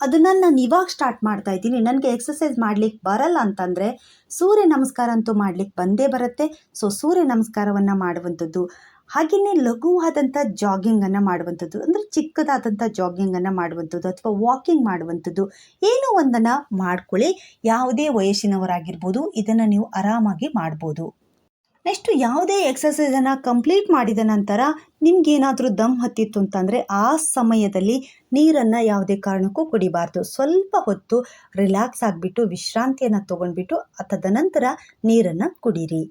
ಅದನ್ನು ನಾನು ಇವಾಗ ಸ್ಟಾರ್ಟ್ ಮಾಡ್ತಾ ಇದ್ದೀನಿ. ನನಗೆ ಎಕ್ಸಸೈಸ್ ಮಾಡ್ಲಿಕ್ಕೆ ಬರಲ್ಲ ಅಂತಂದರೆ ಸೂರ್ಯ ನಮಸ್ಕಾರ ಅಂತೂ ಮಾಡ್ಲಿಕ್ಕೆ ಬಂದೇ ಬರುತ್ತೆ. ಸೊ ಸೂರ್ಯ ನಮಸ್ಕಾರವನ್ನು ಮಾಡುವಂಥದ್ದು. ಹಾಗೆಯೇ ಲಘುವಾದಂಥ ಜಾಗಿಂಗನ್ನು ಮಾಡುವಂಥದ್ದು, ಅಂದರೆ ಚಿಕ್ಕದಾದಂಥ ಜಾಗಿಂಗನ್ನು ಮಾಡುವಂಥದ್ದು ಅಥವಾ ವಾಕಿಂಗ್ ಮಾಡುವಂಥದ್ದು, ಏನೋ ಒಂದನ್ನು ಮಾಡ್ಕೊಳ್ಳಿ. ಯಾವುದೇ ವಯಸ್ಸಿನವರಾಗಿರ್ಬೋದು, ಇದನ್ನು ನೀವು ಆರಾಮಾಗಿ ಮಾಡ್ಬೋದು. ನೆಕ್ಸ್ಟು ಯಾವುದೇ ಎಕ್ಸಸೈಸನ್ನು ಕಂಪ್ಲೀಟ್ ಮಾಡಿದ ನಂತರ ನಿಮಗೇನಾದರೂ ದಮ್ ಹತ್ತಿತ್ತು ಅಂತಂದರೆ ಆ ಸಮಯದಲ್ಲಿ ನೀರನ್ನು ಯಾವುದೇ ಕಾರಣಕ್ಕೂ ಕುಡಿಬಾರ್ದು. ಸ್ವಲ್ಪ ಹೊತ್ತು ರಿಲ್ಯಾಕ್ಸ್ ಆಗಿಬಿಟ್ಟು, ವಿಶ್ರಾಂತಿಯನ್ನು ತೊಗೊಂಡ್ಬಿಟ್ಟು ತದನಂತರ ನೀರನ್ನು ಕುಡೀರಿ.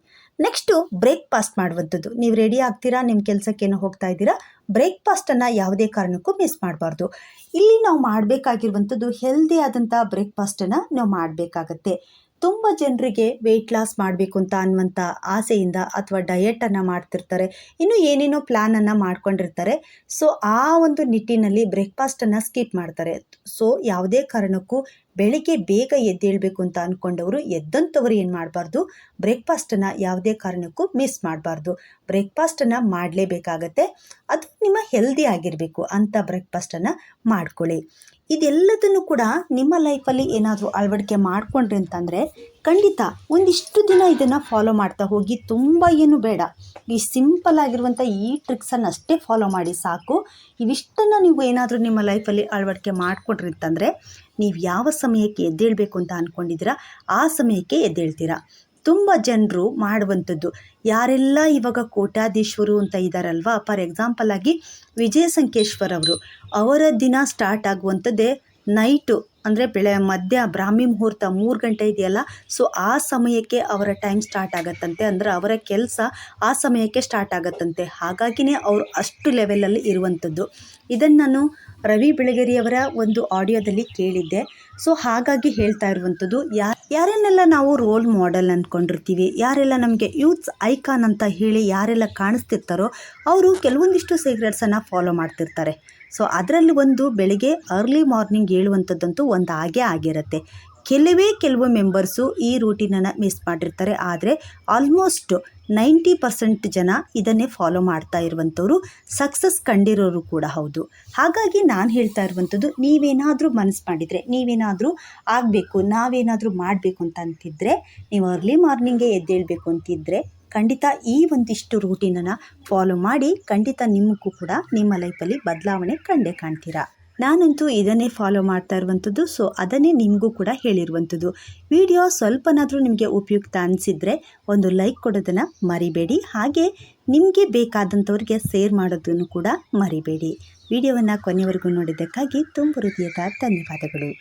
ನೆಕ್ಸ್ಟು ಬ್ರೇಕ್ಫಾಸ್ಟ್ ಮಾಡುವಂಥದ್ದು. ನೀವು ರೆಡಿ ಆಗ್ತೀರಾ? ನಿಮ್ಮ ಕೆಲಸಕ್ಕೇನು ಹೋಗ್ತಾ ಇದ್ದೀರಾ? ಬ್ರೇಕ್ಫಾಸ್ಟನ್ನು ಯಾವುದೇ ಕಾರಣಕ್ಕೂ ಮಿಸ್ ಮಾಡಬಾರ್ದು. ಇಲ್ಲಿ ನಾವು ಮಾಡಬೇಕಾಗಿರುವಂಥದ್ದು ಹೆಲ್ದಿ ಆದಂಥ ಬ್ರೇಕ್ಫಾಸ್ಟನ್ನು ನಾವು ಮಾಡಬೇಕಾಗತ್ತೆ. ತುಂಬ ಜನರಿಗೆ ವೆಯ್ಟ್ ಲಾಸ್ ಮಾಡಬೇಕು ಅಂತ ಅನ್ನುವಂಥ ಆಸೆಯಿಂದ ಅಥವಾ ಡಯೆಟನ್ನು ಮಾಡ್ತಿರ್ತಾರೆ. ಇನ್ನು ಏನೇನೋ ಪ್ಲ್ಯಾನನ್ನು ಮಾಡ್ಕೊಂಡಿರ್ತಾರೆ. ಸೊ ಆ ಒಂದು ನಿಟ್ಟಿನಲ್ಲಿ ಬ್ರೇಕ್ಫಾಸ್ಟನ್ನು ಸ್ಕಿಪ್ ಮಾಡ್ತಾರೆ. ಸೊ ಯಾವುದೇ ಕಾರಣಕ್ಕೂ ಬೆಳಿಗ್ಗೆ ಬೇಗ ಎದ್ದೇಳಬೇಕು ಅಂತ ಅಂದ್ಕೊಂಡವರು ಎದ್ದಂಥವ್ರು ಏನು ಮಾಡಬಾರ್ದು? ಬ್ರೇಕ್ಫಾಸ್ಟನ್ನು ಯಾವುದೇ ಕಾರಣಕ್ಕೂ ಮಿಸ್ ಮಾಡಬಾರ್ದು. ಬ್ರೇಕ್ಫಾಸ್ಟನ್ನು ಮಾಡಲೇಬೇಕಾಗತ್ತೆ. ಅದು ನಿಮ್ಮ ಹೆಲ್ದಿ ಆಗಿರಬೇಕು ಅಂಥ ಬ್ರೇಕ್ಫಾಸ್ಟನ್ನು ಮಾಡ್ಕೊಳ್ಳಿ. ಇದೆಲ್ಲದನ್ನು ಕೂಡ ನಿಮ್ಮ ಲೈಫಲ್ಲಿ ಏನಾದರೂ ಅಳವಡಿಕೆ ಮಾಡಿಕೊಂಡ್ರಿ ಅಂತಂದರೆ ಖಂಡಿತ ಒಂದಿಷ್ಟು ದಿನ ಇದನ್ನು ಫಾಲೋ ಮಾಡ್ತಾ ಹೋಗಿ ತುಂಬ ಏನು ಬೇಡ. ಈ ಸಿಂಪಲ್ ಆಗಿರುವಂಥ ಈ ಟ್ರಿಕ್ಸನ್ನು ಅಷ್ಟೇ ಫಾಲೋ ಮಾಡಿ ಸಾಕು. ಇವಿಷ್ಟನ್ನು ನೀವು ಏನಾದರೂ ನಿಮ್ಮ ಲೈಫಲ್ಲಿ ಅಳವಡಿಕೆ ಮಾಡಿಕೊಂಡ್ರಿ ಅಂತಂದರೆ ನೀವು ಯಾವ ಸಮಯಕ್ಕೆ ಎದ್ದೇಳಬೇಕು ಅಂತ ಅಂದ್ಕೊಂಡಿದ್ದೀರಾ ಆ ಸಮಯಕ್ಕೆ ಎದ್ದೇಳ್ತೀರಾ. ತುಂಬ ಜನರು ಮಾಡುವಂಥದ್ದು. ಯಾರೆಲ್ಲ ಇವಾಗ ಕೋಟ್ಯಾಧೀಶ್ವರು ಅಂತ ಇದ್ದಾರಲ್ವ ಫಾರ್ ಎಕ್ಸಾಂಪಲ್ ಆಗಿ ವಿಜಯ ಸಂಕೇಶ್ವರ್ ಅವರು ಅವರ ದಿನ ಸ್ಟಾರ್ಟ್ ಆಗುವಂಥದ್ದೇ ನೈಟು ಅಂದರೆ ಬೆಳೆ, ಮಧ್ಯ, ಬ್ರಾಹ್ಮಿ ಮುಹೂರ್ತ ಮೂರು ಗಂಟೆ ಇದೆಯಲ್ಲ? ಸೊ ಆ ಸಮಯಕ್ಕೆ ಅವರ ಟೈಮ್ ಸ್ಟಾರ್ಟ್ ಆಗತ್ತಂತೆ. ಅಂದರೆ ಅವರ ಕೆಲಸ ಆ ಸಮಯಕ್ಕೆ ಸ್ಟಾರ್ಟ್ ಆಗತ್ತಂತೆ. ಹಾಗಾಗಿನೇ ಅವರು ಅಷ್ಟು ಲೆವೆಲಲ್ಲಿ ಇರುವಂಥದ್ದು. ಇದನ್ನು ನಾನು ರವಿ ಬೆಳಗೆರೆಯವರ ಒಂದು ಆಡಿಯೋದಲ್ಲಿ ಕೇಳಿದ್ದೆ. ಸೊ ಹಾಗಾಗಿ ಹೇಳ್ತಾ ಇರುವಂಥದ್ದು ಯಾರು ಯಾರನ್ನೆಲ್ಲ ನಾವು ರೋಲ್ ಮಾಡೆಲ್ ಅಂದ್ಕೊಂಡಿರ್ತೀವಿ, ಯಾರೆಲ್ಲ ನಮಗೆ ಯೂತ್ಸ್ ಐಕಾನ್ ಅಂತ ಹೇಳಿ ಯಾರೆಲ್ಲ ಕಾಣಿಸ್ತಿರ್ತಾರೋ, ಅವರು ಕೆಲವೊಂದಿಷ್ಟು ಸೀಕ್ರೆಟ್ಸನ್ನು ಫಾಲೋ ಮಾಡ್ತಿರ್ತಾರೆ. ಸೊ ಅದರಲ್ಲಿ ಒಂದು ಬೆಳಿಗ್ಗೆ ಅರ್ಲಿ ಮಾರ್ನಿಂಗ್ ಹೇಳುವಂಥದ್ದಂತೂ ಒಂದು ಹಾಗೆ ಆಗಿರುತ್ತೆ. ಕೆಲವೇ ಕೆಲವು ಮೆಂಬರ್ಸು ಈ ರೂಟೀನನ್ನು ಮಿಸ್ ಮಾಡಿರ್ತಾರೆ. ಆದರೆ ಆಲ್ಮೋಸ್ಟ್ ನೈಂಟಿ ಪರ್ಸೆಂಟ್ ಜನ ಇದನ್ನೇ ಫಾಲೋ ಮಾಡ್ತಾ ಇರುವಂಥವ್ರು ಸಕ್ಸಸ್ ಕಂಡಿರೋರು ಕೂಡ ಹೌದು. ಹಾಗಾಗಿ ನಾನು ಹೇಳ್ತಾ ಇರುವಂಥದ್ದು, ನೀವೇನಾದರೂ ಮನಸ್ಸು ಮಾಡಿದರೆ, ನೀವೇನಾದರೂ ಆಗಬೇಕು, ನಾವೇನಾದರೂ ಮಾಡಬೇಕು ಅಂತ ನೀವು ಅರ್ಲಿ ಮಾರ್ನಿಂಗೇ ಎದ್ದೇಳಬೇಕು ಅಂತಿದ್ದರೆ ಖಂಡಿತ ಈ ಒಂದಿಷ್ಟು ರೂಟೀನನ್ನು ಫಾಲೋ ಮಾಡಿ ಖಂಡಿತ ನಿಮಗೂ ಕೂಡ ನಿಮ್ಮ ಲೈಫಲ್ಲಿ ಬದಲಾವಣೆ ಕಂಡೇ ಕಾಣ್ತೀರಾ. ನಾನಂತೂ ಇದನ್ನೇ ಫಾಲೋ ಮಾಡ್ತಾ ಇರುವಂಥದ್ದು ಸೊ ಅದನ್ನೇ ನಿಮಗೂ ಕೂಡ ಹೇಳಿರುವಂಥದ್ದು. ವಿಡಿಯೋ ಸ್ವಲ್ಪನಾದರೂ ನಿಮಗೆ ಉಪಯುಕ್ತ ಅನಿಸಿದರೆ ಒಂದು ಲೈಕ್ ಕೊಡೋದನ್ನು ಮರಿಬೇಡಿ. ಹಾಗೆ ನಿಮಗೆ ಬೇಕಾದಂಥವ್ರಿಗೆ ಶೇರ್ ಮಾಡೋದನ್ನು ಕೂಡ ಮರಿಬೇಡಿ. ವಿಡಿಯೋವನ್ನು ಕೊನೆವರೆಗೂ ನೋಡಿದ್ದಕ್ಕಾಗಿ ತುಂಬ ಹೃದಯದ ಧನ್ಯವಾದಗಳು.